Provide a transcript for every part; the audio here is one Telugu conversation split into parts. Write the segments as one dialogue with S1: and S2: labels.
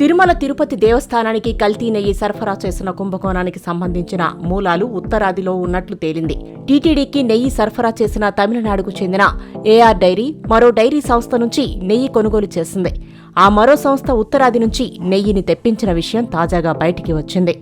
S1: తిరుమల తిరుపతి దేవస్థానానికి కల్తీ నెయ్యి సరఫరా చేసిన కుంభకోణానికి సంబంధించిన మూలాలు ఉత్తరాదిలో ఉన్నట్లు తేలింది. టీటీడీకి నెయ్యి సరఫరా చేసిన తమిళనాడుకు చెందిన ఏఆర్ డైరీ మరో డైరీ సంస్థ నుంచి నెయ్యి కొనుగోలు చేసింది. ఆ మరో సంస్థ ఉత్తరాది నుంచి నెయ్యిని తెప్పించిన విషయం తాజాగా బయటికి వచ్చింది.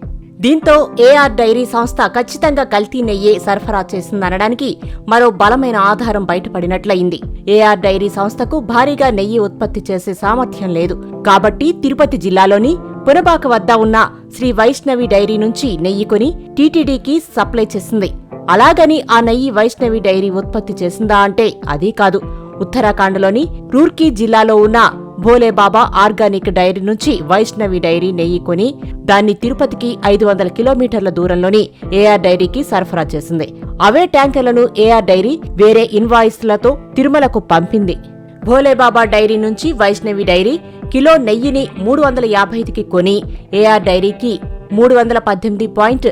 S1: దీంతో ఏఆర్ డైరీ సంస్థ ఖచ్చితంగా కల్తీ నెయ్యే సరఫరా చేసిందనడానికి మరో బలమైన ఆధారం బయటపడినట్లయింది. ఏఆర్ డైరీ సంస్థకు భారీగా నెయ్యి ఉత్పత్తి చేసే సామర్థ్యం లేదు. కాబట్టి తిరుపతి జిల్లాలోని పునబాక వద్ద ఉన్న శ్రీ వైష్ణవి డైరీ నుంచి నెయ్యి కొని టీటీడీకి సప్లై చేసింది అలాగని ఆ నెయ్యి వైష్ణవి డైరీ ఉత్పత్తి చేసిందా అంటే అదీ కాదు. ఉత్తరాఖండ్లోని రూర్కీ జిల్లాలో ఉన్న భోలేబాబా ఆర్గానిక్ డైరీ నుంచి వైష్ణవి డైరీ నెయ్యి కొని దాన్ని తిరుపతికి ఐదు వందల కిలోమీటర్ల దూరంలోని ఏఆర్ డైరీకి సరఫరా చేసింది. అవే ట్యాంకర్లను ఏఆర్ డైరీ వేరే ఇన్వాయిస్లతో తిరుమలకు పంపింది. భోలేబాబా డైరీ నుంచి వైష్ణవి డైరీ కిలో నెయ్యిని మూడు వందల యాభైకి కొని ఏఆర్ డైరీకి మూడు వందల పద్దెనిమిది పాయింట్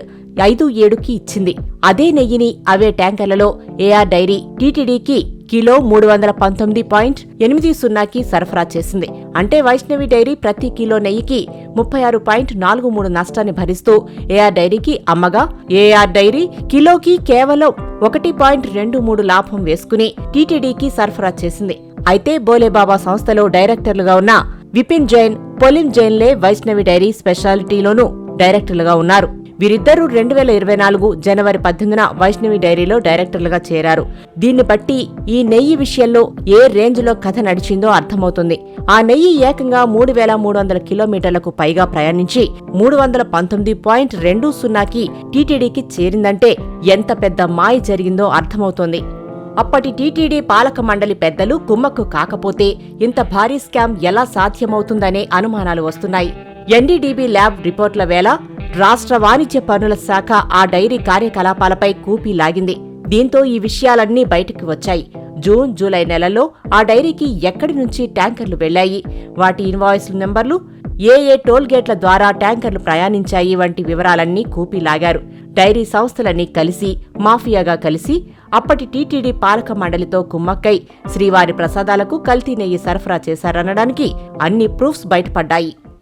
S1: ఐదు ఏడుకి ఇచ్చింది. అదే నెయ్యిని అవే ట్యాంకర్లలో ఏఆర్ డైరీ టీటీడీకి కిలో మూడు వందల పంతొమ్మిది పాయింట్ ఎనిమిది సున్నాకి సరఫరా చేసింది. అంటే వైష్ణవి డైరీ ప్రతి కిలో నెయ్యికి ముప్పై ఆరు పాయింట్ నాలుగు మూడు నష్టాన్ని భరిస్తూ ఏఆర్ డైరీకి అమ్మగా ఏఆర్ డైరీ కిలోకి కేవలం ఒకటి పాయింట్ రెండు మూడు లాభం వేసుకుని టీటీడీకి సరఫరా చేసింది. అయితే బోలేబాబా సంస్థలో డైరెక్టర్లుగా ఉన్న విపిన్ జైన్ పొలిన్ జైన్లే వైష్ణవి డైరీ స్పెషాలిటీలోనూ డైరెక్టర్లుగా ఉన్నారు. వీరిద్దరూ రెండు వేల ఇరవై నాలుగు జనవరి పద్దెనిమిదిన వైష్ణవి డైరీలో డైరెక్టర్లుగా చేరారు. దీన్ని బట్టి ఈ నెయ్యి విషయంలో ఏ రేంజ్లో కథ నడిచిందో అర్థమవుతుంది. ఆ నెయ్యి ఏకంగా మూడు వేల మూడు వందల కిలోమీటర్లకు పైగా ప్రయాణించి మూడు వందల పంతొమ్మిది పాయింట్ రెండు సున్నాకి టీటీడీకి చేరిందంటే ఎంత పెద్ద మాయ జరిగిందో అర్థమవుతోంది. అప్పటి టీటీడీ పాలక మండలి పెద్దలు కుమ్మక్కు కాకపోతే ఇంత భారీ స్కామ్ ఎలా సాధ్యమవుతుందనే అనుమానాలు వస్తున్నాయి. ఎన్డీడీబీ ల్యాబ్ రిపోర్ట్ల వేళ రాష్ట్ర వాణిజ్య పన్నుల శాఖ ఆ డైరీ కార్యకలాపాలపై కూపీ లాగింది. దీంతో ఈ విషయాలన్నీ బయటకు వచ్చాయి. జూన్ జూలై నెలల్లో ఆ డైరీకి ఎక్కడి నుంచి ట్యాంకర్లు వెళ్ళాయి వాటి ఇన్వాయిస్ నెంబర్లు ఏ ఏ టోల్ గేట్ల ద్వారా ట్యాంకర్లు ప్రయాణించాయి వంటి వివరాలన్నీ కూపీ లాగారు. డైరీ సంస్థలన్నీ కలిసి మాఫియాగా కలిసి అప్పటి టీటీడీ పాలక మండలితో కుమ్మక్కై శ్రీవారి ప్రసాదాలకు కల్తీ నెయ్యి సరఫరా చేశారనడానికి అన్ని ప్రూఫ్స్ బయటపడ్డాయి.